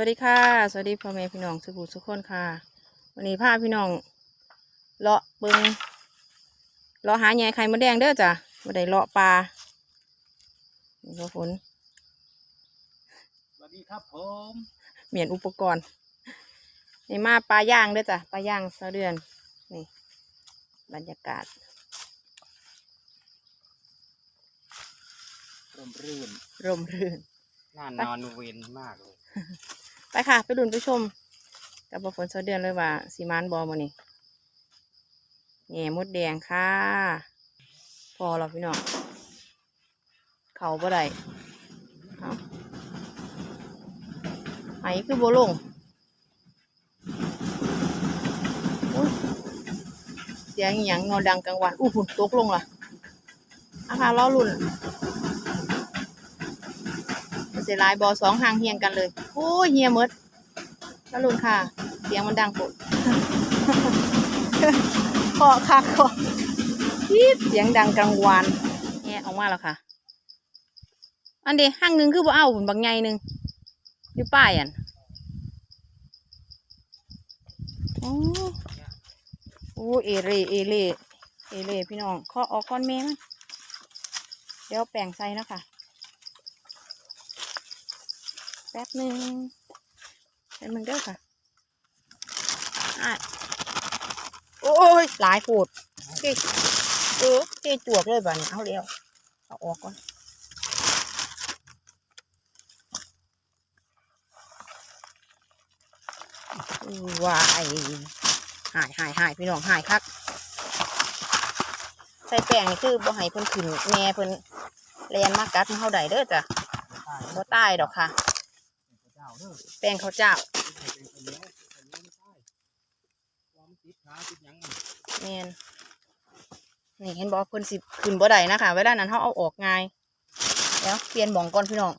วัสดีค่ะ สวัสดีพ่อแม่พี่น้องสุขุสุขคนค่ะ วันนี้พาพี่น้องเลาะเบิงเลาะหาแหน่ไข่มดแดงเด้อจ้ะบ่ได้เลาะปลานี่ก็ฝนสวัสดีครับผมเหมียนอุปกรณ์นี่มาปลาย่างเด้อจ้ะปลาย่างเสาเดือนนี่บรรยากาศร่มรื่นร่มรื่นน่านอนเวนมากเลย ไปค่ะ ไปดุนไปชม กับฝนเสาเดือนเลยว่าสีมานบอมานี่แห่มดแดงค่ะ พอแล้วพี่น้องเขาบ่ได้ไอ้คือโบลงเสียงหย่งเงาดังกลางวันอู้หุ่นตกลงล่ะอาคารล้อรุ่น สียลายบอสองหางเฮียงกันเลย โอ้ยเฮียมดนลุนค่ะ เสียงมันดังปดเคาค่ะเคาะอี๊ดเสียงดังกลางวันแง่ออกมาแล้วค่ะ อันเดียห้างหนึ่งคือบ่เอาหุ่นบางไงหนึ่งอยู่ป้ายอันโอ้โอ้เอเรเอเรเอเรพี่น้องเคาะออกก้อนเมมันเดี๋ยวแป่งใส่นะคะแป๊บหนึ่งใส่มึงเด้อค่ะอะโอ้ยหลายโผดเจ๊เออเจ๊จวกเลยบ่เนี่ยเอาเร็วเอาออกก่อนวายหายหายหายพี่น้องหายคักใส่แป้งนี่คือบ่ให้เพิ่นขึ้นแม่เพิ่นแลนมากัดมาเฮาได้เด้อจ้ะบ่ตายดอกค่ะเจ้าเด้อ แป้งข้าวเจ้าเนียนนแม่นนี่เห็นบ่เพิ่นสิขึ้นบ่ได้นะคะเวลานั้นเฮาเอาออกง่ายแล้วเปลี่ยนหม่องก่อนพี่น้อง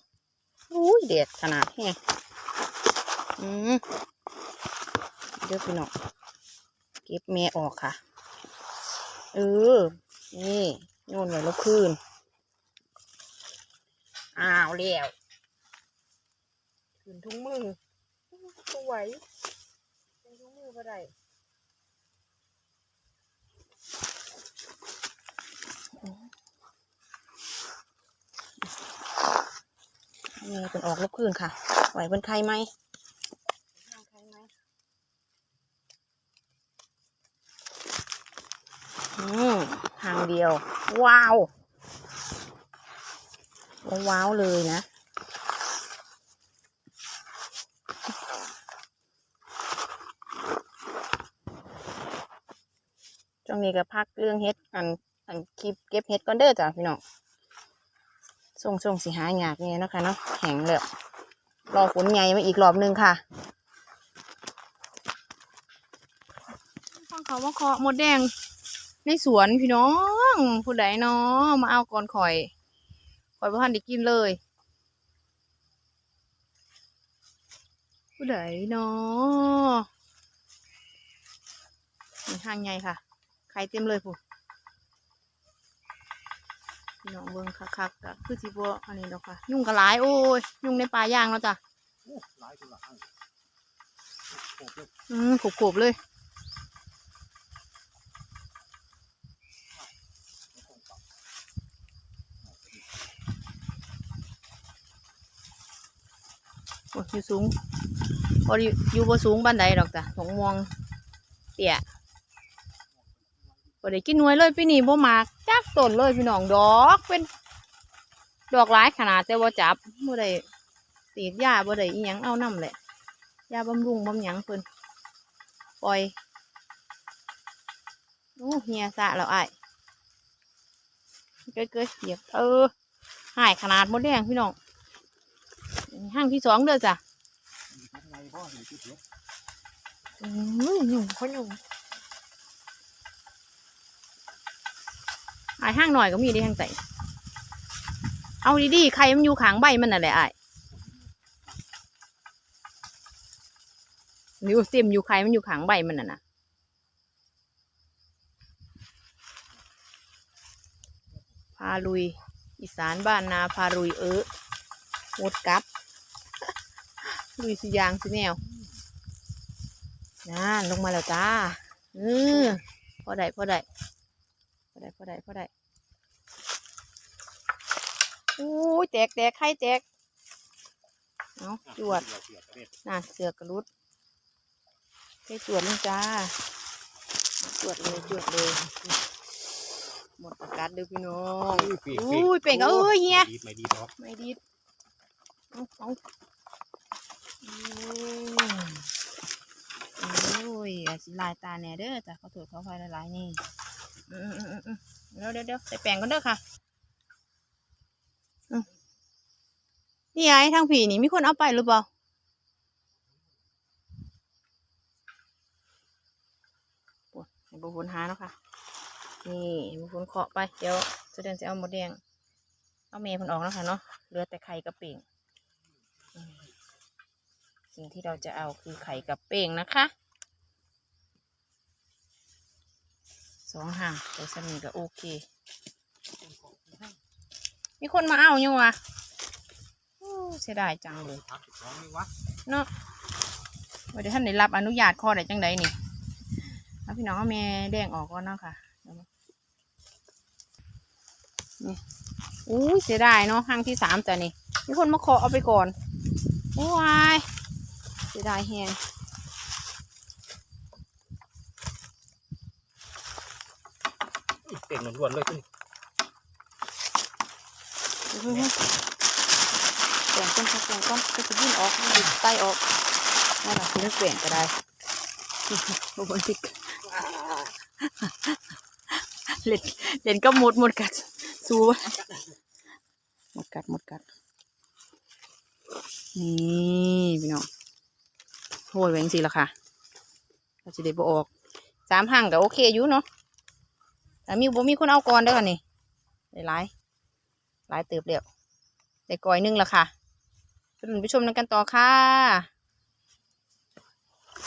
อุ้ยเด็ดขนาดแฮงอืมเดี๋ยวพี่น้องเก็บแม่ออกค่ะเออนี่โยนไว้แล้วคืนอ้าวเลี้ยว คืนทุ่งมือสวยเป็นทุ่งมือก็ได้นี่เป็นออกลบคืนค่ะ ไหวเป็นใครไหมห้างใครไหมอืมทางเดียว ว้าว ว้าวเลยนะ ช่วง นี้ก็พักเรื่องเฮ็ดอันอันคลิปเก็บเฮ็ดก่อนเด้อจ้ะพี่น้องส่งส่งสิหายากเนี่ยนะคะเนาะแข็งเลยรอฝนใหญ่มาอีกรอบหนึงค่ะฟังเขาว่าเคาะหมดแดงในสวนพี่น้องผู้ใดเนาะมาเอาก่อนข่อยข่อยบ่ทันได้กินเลย ผู้ใดเนาะมีทางไงค่ะ ไข่เต็มเลยผู้พี่น้องเบิ่งคักๆกะคือสิบ่อันนี้ดอกค่ะ ยุ่งกระหลาย โอ้ย ยุ่งในป่าย่างแล้วจ้ะอืมขบๆเลยโอ้ยอยู่สูงพออยู่อยู่บ่สูงบันไดดอกจ้ะสงมวงเตี่ย บ่ได้กินหน่วยเลยปีนี้บ่มากจักต้นเลยพี่น้องดอกเป็นดอกหลายขนาดแต่ว่าจับบ่ได้ตีดยาบ่ได้อีหยังเอานํแหละยาบำรุงบำหยังเพิ่นปล่อยโอ้เฮียสะแล้วอ้ายเกยๆเหยียบเออหายขนาดมดแดงพี่น้องห้างที่สองเด้อจ้ะทำไงพ่อหนูติดเยอะอืมหยุ่งเขาหยุ่ง ไอ้ายห้างหน่อยก็มีได้ห้างใส่เอาดีๆใครมันอยู่ขางใบมันน่ะแหละไอ้ายนิ้วเต็มอยู่ใครมันอยู่ขางใบมันน่ะนะพาลุย อีสานบ้านนาพาลุยเออหมดกับลุยสิยางสิแนวนั่นลงมาแล้วจ้าเออพอได้พอได้ พอได้พอได้พอได้อู้ยแตกแตกไข่แตกเอาจวดเสือกระเด็ดน่ะเสือกกระลุดไปจวดลงจ้าจวดเลยจวดเลย หมดอากาศเด้อพี่น้องอุ้ยเป่งอุ้ยเป่งเอ้ยเฮียไม่ดีไม่ดีหรอกไม่ดีดเอาเอาอืมโอ้ยอาจสิลายตาแหน่เด้อจ้ะขอโทษขออภัยหลายๆนี่อืมอืมอืมอืม เดี๋ยวเดี๋ยวใส่แป้งกันเด้อค่ะนี่ไอ้ทางผีนี่มีคนเอาไปหรือเปล่าปวดบุญหาเนาะค่ะ นี่บุญเคาะไป เดี๋ยวจะเดินจะเอาหมดแดง เอาเมย์ผนออกแล้วค่ะเนาะ เหลือแต่ไข่กับเป่ง สิ่งที่เราจะเอาคือไข่กับเป่งนะคะ สองห่างตัวสมีก็โอเค มีคนมาเอาอยู่วะโอ้เสียดายจังเลยพักสิบสองนี่วะเนาะว่าเดี๋ยวท่านได้รับอนุญาตข้อใดจังใดนี่เอาพี่น้องเอาแม่แดงออกก่อนเนาะค่ะเดี๋ยวนะนี่อู้ยเสียดายเนาะห้างที่สามจ้ะนี่มีคนมาขอเอาไปก่อน โอ้ยเสียดายแฮง อุ้ย เป่งล้วนๆเลยขึ้นเฮ้ยแบ่งก้นแบ่งก้นก็จะยื่นออกดิไตออกนั่นแหละคือแบ่งก็ได้โอ้โหสิเล่นเล่นก็หมดหมดกัดสู้หมดกัดหมดกัดนี่พี่น้องโหยแหวงสิละค่ะเราจะได้บออกสามห่างก็โอเคอยู่เนาะ แต่มีบ่มีคนเอาก่อนเด้อค่ะนี่หลายหลายเติบเดียวได้ก้อยหนึงและค่ะไปลุ้นไปชมกันต่อค่ะ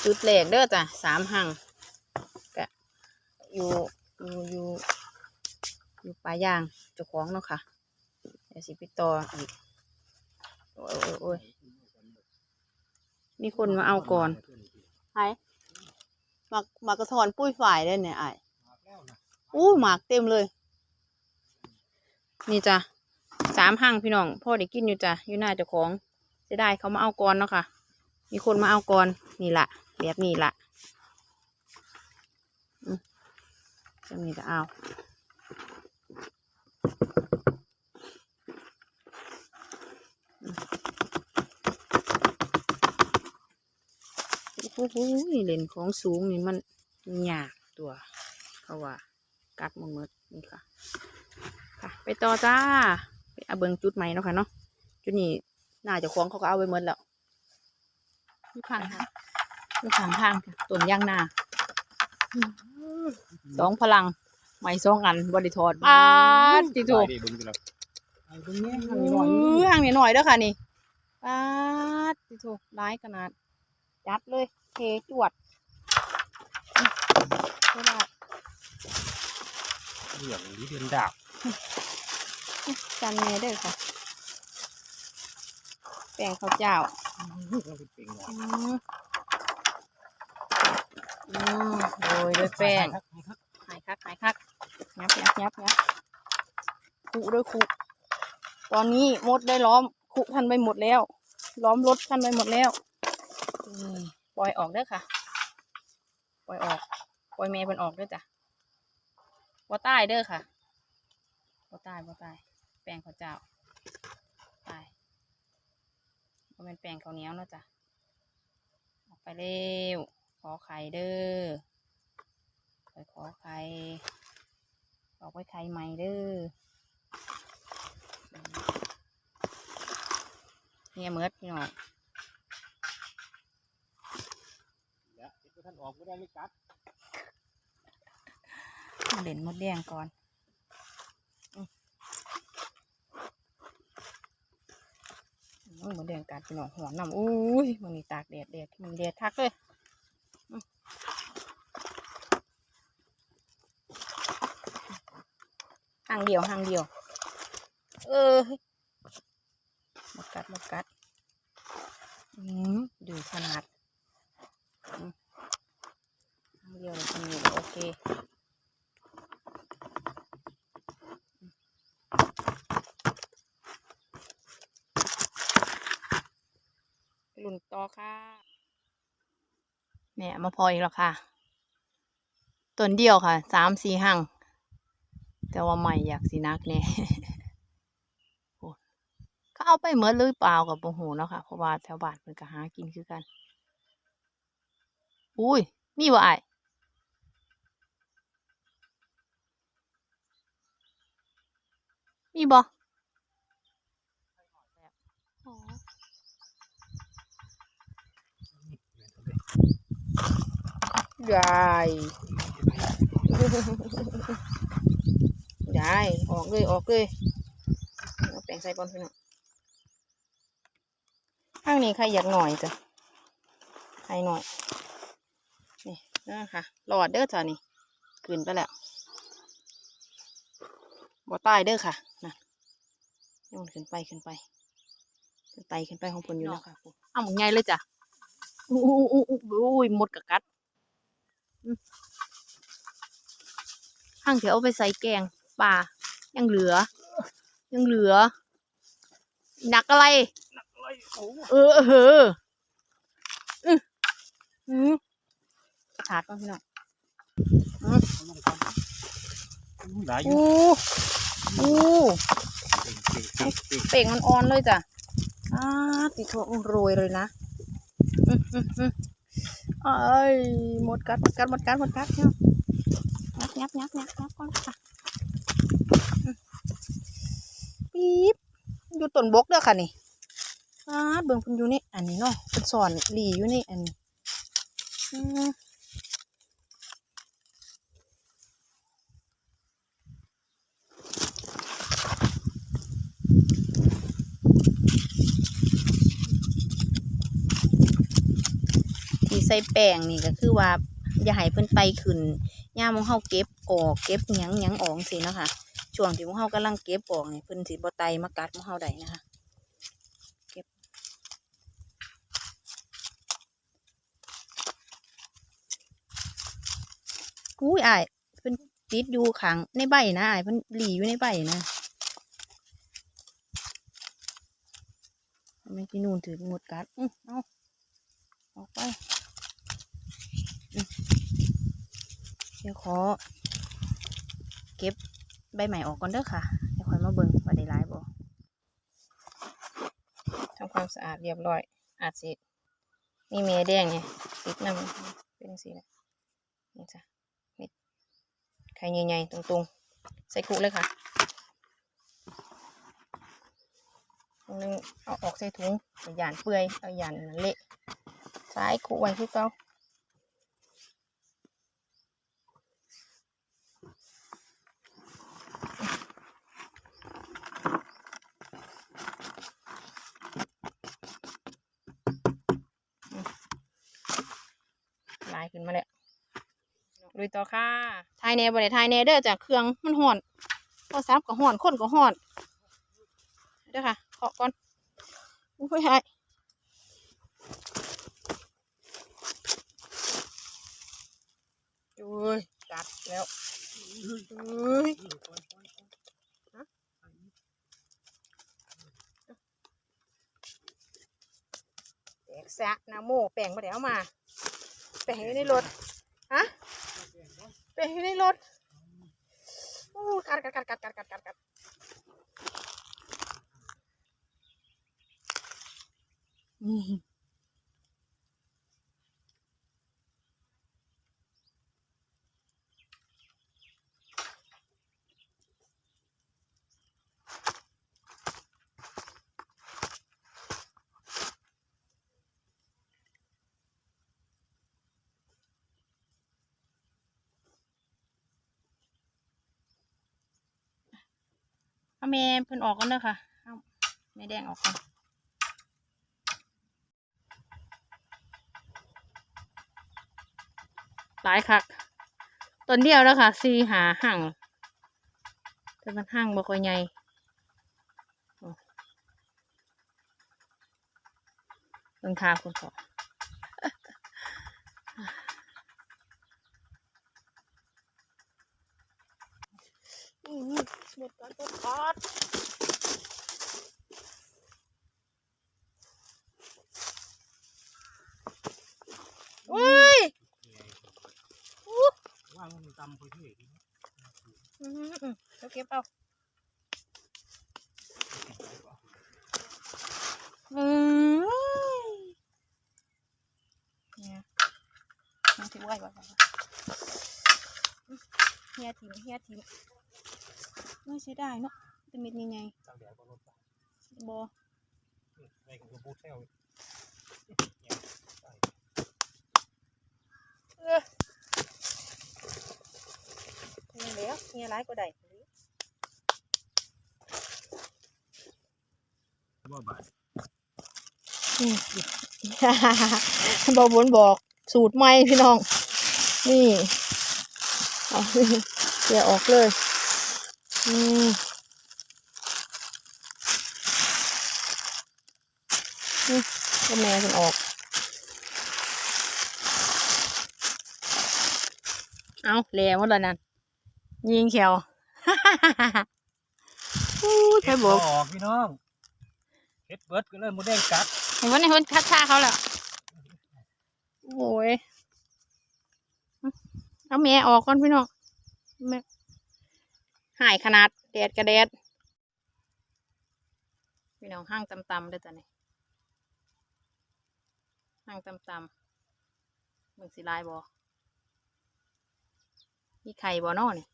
จุดแรกเด้อจ้ะสามห่างก็อยู่อยู่อยู่อยู่ปลายยางเจ้าของเนาะค่ะเดี๋ยวสิไปต่ออีกโอ้ยโอ้ยมีคนมาเอาก่อนไอ้หมากหมากกระทอนปุ้ยฝ่ายได้เนี่ยไอ้ อู้หมากเต็มเลย นี่จ้ะสามห่างพี่น้อง พ่อได้กินอยู่จ้ะอยู่หน้าเจ้าของเสียดายเขามาเอาก่อนเนาะค่ะ มีคนมาเอาก่อนนี่ละแบบนี้ละจะมีก็เอาโอ้โหเล่นของสูงนี่มันยากตัวเขาว่า กัดหมดหมดนี่ค่ะ ค่ะ ไปต่อจ้า ไปเอาเบิงจุดใหม่เนาะค่ะเนาะ จุดนี้น่าจะคล้องเขาก็เอาไปหมดแล้วอยู่ข้างทางอยู่ข้างทางค่ะต้นยางนาสองพลังใหม่สองอันบริทอดอาดจิถูกไปดิเบึงกันแล้วไอ้เบึงอืเนี่ยทำหน่อยอห่างนิดหน่อยเด้อค่ะนี่อาดจิถูกร้ายขนาดจัดเลยเทจวดอืมไม่ได้ เหลืองนี้เดือนดาบจานเมเด้อค่ะ แป้งข้าวเจ้ามันเป็นเป่งหน่อยอืมอืมโรยด้วยแป้งครับหายคักหายคักยับยับยับยับคุด้วยคุตอนนี้มดได้ล้อมคุท่านไปหมดแล้ว ล้อมรถท่านไปหมดแล้วนี่ปล่อยออกเด้อค่ะ ปล่อยออก ปล่อยเมย์เป็นออกเด้อจ้ะ บ่ใต้เด้อค่ะบ่ใต้บ่ใต้แป้งข้าวเจ้าตายบ่เป็นแป้งข้าวเหนียวเนาะจ้ะออกไปเร็วขอไข่เด้อไปขอไข่ออกไว้ไข่ใหม่เด้อเนี่ยเมิดพี่น้องเดี๋ยวเดี๋ยวท่านออกไม่ได้ไม่กัด เด่นมดแดงก่อนอมอืมมดแดงกัดพี่น้องหัวน้ำอุ้ยมันนี่ตากแดดแดดมันแดดทักเลยห่างเดียวห่างเดียว เออหมดกัดหมดกัดอืมดูขนาดอืมครั้งเดียวเลยนี่โอเคไปลุ่นต่อ ค่ะเนี่ยมาพออีกแล้วค่ะต้นเดียวค่ะสามสี่หั่งแต่ว่าใหม่อยากสินักเนี่ยโอ้เขาเอาไปเหมือนหรือเปล่ากับโมโหเนาะค่ะเพราะว่าแถวบ้านมันก็หากินคือกัน อุ้ยมีบ่ไอายมีบ่ ได้ได้ออกเลยออกเลยเอาแปลงใส่บอลพี่น้องข้างนี้ใครอยากหน่อยจ้ะใครหน่อย นี่นะคะหลอดเด้อจ้ะนี่ขึ้นไปแล้วบ่ตายเด้อค่ะนะโยนขึ้นไปขึ้นไป ขึ้นไปขึ้นไปของผลอยู่แล้วค่ะเอาหมกไงเลยจ้ะอู้อู้อู้อู้อู้ยหมดกะกัดอืม ข้างเดี๋ยวเอาไปใส่แกงปลายังเหลือ ยังเหลือ หนักอะไรอะไรโอ้เออเอออืออือถาดก่อนพี่น้องเอาลงก่อนได้อยู่อู้อู้เก่งเก่งเก่งเก่งเป่งมันอ่อนเลยจ้ะอ้าติดโถโรยเลยนะอืมอืมอืม เอ้ยหมดกัดหมดกัดหมดกัดหมดกัดเนาะงับงับงับงับงับก่อนค่ะอืมปี๊บอยู่ต้นบกเด้อค่ะนี่อ้าเบิ่งเพิ่นอยู่นี่ อันนี้เนาะเป็นสอนหลีอยู่นี่ อันนี้ ส่แป้งนี่ก็คือว่าอย่าให้เพิ่นไตขึ้นย่ามองเฮาเก็บออกเก็บหยังหยังออกสิเนาะค่ะช่วงที่พวกเฮากำลังเก็บออกนี่เพิ่นสิบ่ไตมากัดพวกเฮาได้นะคะเก็บอุ้ยอ้ายเพิ่นติดอยู่ขังในใบนะอ้ายเพิ่นหลีอยู่ในใบนะไม่ที่นู่นถือหมดกัดอื้อเอาออกไป เดี๋ยวขอ เก็บใบใหม่ออกก่อนเด้อค่ะเดี๋ยวค่อยมาเบิ่งว่าได้หลายบ่ทำความสะอาดเรียบร้อย อาจสิมีเมแดงไงติดน้ำเป็นสีแหละนี่จ้ะเม็ดไข่ใหญ่ๆตรงๆ ใส่คุเลยค่ะตรงนึงเอาออกใส่ถุงเอาหยานเปื่อยเอาหยานเละใส่คุไว้คือเก่า ลายขึ้นมาแล้ว ลุยต่อค่ะทายแหน่บ่ได้ทายแหน่เด้อจากเครื่องมันห่อนโทรศัพท์ก็ห่อนคนก็ห่อนเด้อค่ะเคาะก่อนอุ้ยหายโอ้ยกัดแล้วเอ้ยแตกแซะนาโมแป้งมาเดี๋ยวเอามาแป้งอยู่ในรถฮะ แป้งอยู่ในรถโอ้กัดกัดกัดกัดกัดกัดกัดกัดอืม เอาแม่เพิ่นออกกันเด้อค่ะเอาแม่แดงออกก่อนหลายคักต้นเดียวแล้วค่ะสี่หาห่างแต่มันห่างบ่ค่อยใหญ่โอ้เบิ่งคุณค่ะคุณพ่อมหมดก่อนหมดก่อนอุ้ยอู้ ว่างมันตำไปเรื่อย อืมอืม เก็บเอาเนี่ยมันถือไว้ไว้ไว้เฮียทิมเฮียทิมไม่ใช่ได้เนาะเป็นเม็ดยังไงตั้งแต่ก็ลดไปบอในของกระพูดแถวเออนี่เดี๋ยวเฮียร้ายก็ได้ ว่าบาทอืมบอบนบอกสูตรใหม่พี่น้อง นี่เอาเสียออกเลยอืมนี่ก็แม่มันออก เอาแล้วหมดแล้วนั่นยิงเขียวอู้ใช่บอกออกพี่น้อง เฮ็ดเบิร์ดก็เริ่มมดแดงกัดเห็นว่าในคนคัดท่าเขาแล้วโอ้ยเอาแม่ออกก่อนพี่น้องแม่หายขนาดแดดกระแดดพี่น้องห้างตำๆเด้อจ้ะนี่ห้างตำๆมึงสิลายบอมีไข่บอนอนี่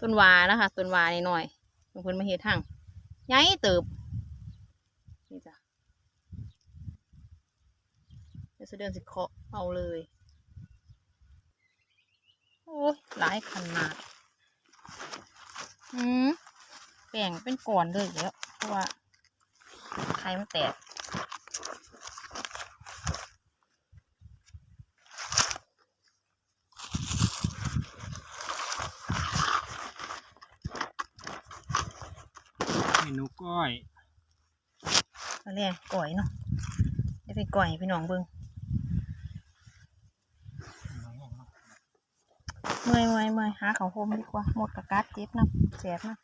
ต้นวานะคะต้นวานี่หน่อยบางคนมาเฮ็ดห้าง ใหญ่เติบ นี่จ้ะเดี๋ยวจะเดินสิเคาะเอาเลย โอ้ยหลายขนาด อืมแป่งเป็นก่อนเลยเดี๋ยวเพราะว่า ไข่มันแตก เมนูก้อยก็เรียกก่อยเนาะเดี๋ยวไปก่อยให้พี่น้องเบิ่งเมื่อยเมื่อยเมื่อยหาเขาวโฮมดีกว่า หมดกระกัดเจ็บนะแสบนะ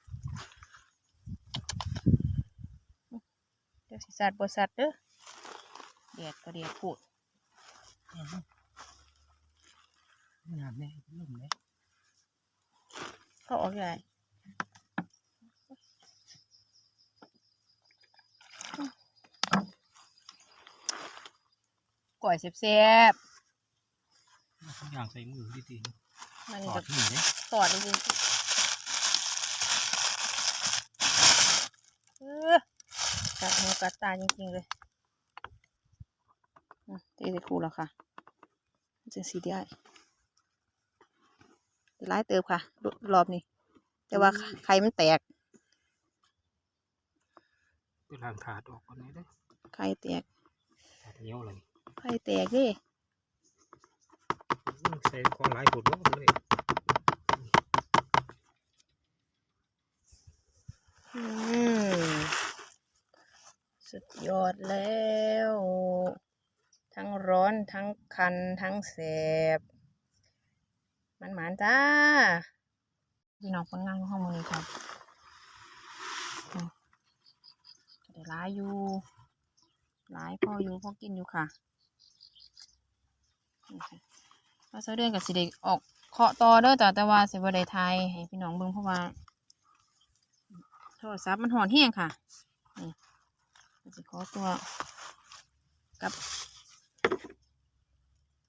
เดี๋ยวสิสัตว์บสัตว์เด้อเดียดก็เดียดพูดงานแน่ลุ่มเลยเขาออกใหญ่ ก่อยเสียบทุกอย่างใส่มือดีๆมันๆนี่ถอก็ดที่ไหนเนี่ยสอดจริงๆเออกัดหูกัดตาจริงๆเลยอะตีไปคู่แล้วค่ะจึงสีได้ร้ายเติบค่ะรอบนี้ แต่ว่าไข่มันแตกไปล้างถาดออกก่อนเลยเด้อไข่แตกถาดเหนียวเลย ไข่แตกเดิใส่ของหลายปวดร้อนเลยอืมสุดยอดแล้ว ทั้งร้อนทั้งคันทั้งแสบ มันหมานจ้าพี่น้องผลงานของห้องมือนี้ครับอืมก็ได้ร้ายอยู่ร้ายพออยู่พอกินอยู่ค่ะนี่ค่ะ ว่าเสาเดือนกับสิเด็กออกเคาะต่อเด้อจ้ะแต่ว่าสิบ่ได้ทายให้พี่น้องเบิ่งเพราะว่า โทรศัพท์มันหอนแห้งค่ะนี่สิขอตัวกับ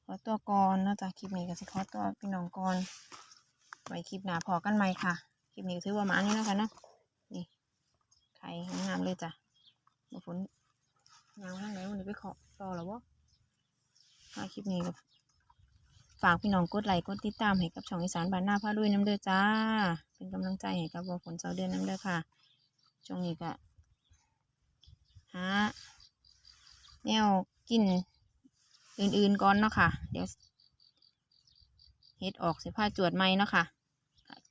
ขอตัวก่อนนอกจากคลิปนี้ก็สิขอตัวพี่น้องก่อนไว้คลิปหน้าพอกันไหม่ค่ะคลิปนี้ก็ถือว่ามานี่นะคะเนาะนี่ไข่งามเลยจ้ะมาฝนยางข้างไหนวันนี้ไปขอต่อแล้ววะค่ะคลิปนี้ก็ ฝากพี่น้องกดไลค์กดติดตามให้กับช่องอีสานบ้านหน้าพาด้วยน้ำเด้อจ้า เป็นกำลังใจให้กับว่าฝนเสาเดือนน้ำเด้อค่ะช่วงนี้ก็หาแนวกินอื่นๆก่อนเนาะค่ะ เดี๋ยวเฮ็ดออกเสิผ้าจวดไหมเนาะค่ะ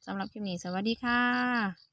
สำหรับคลิปนี้สวัสดีค่ะ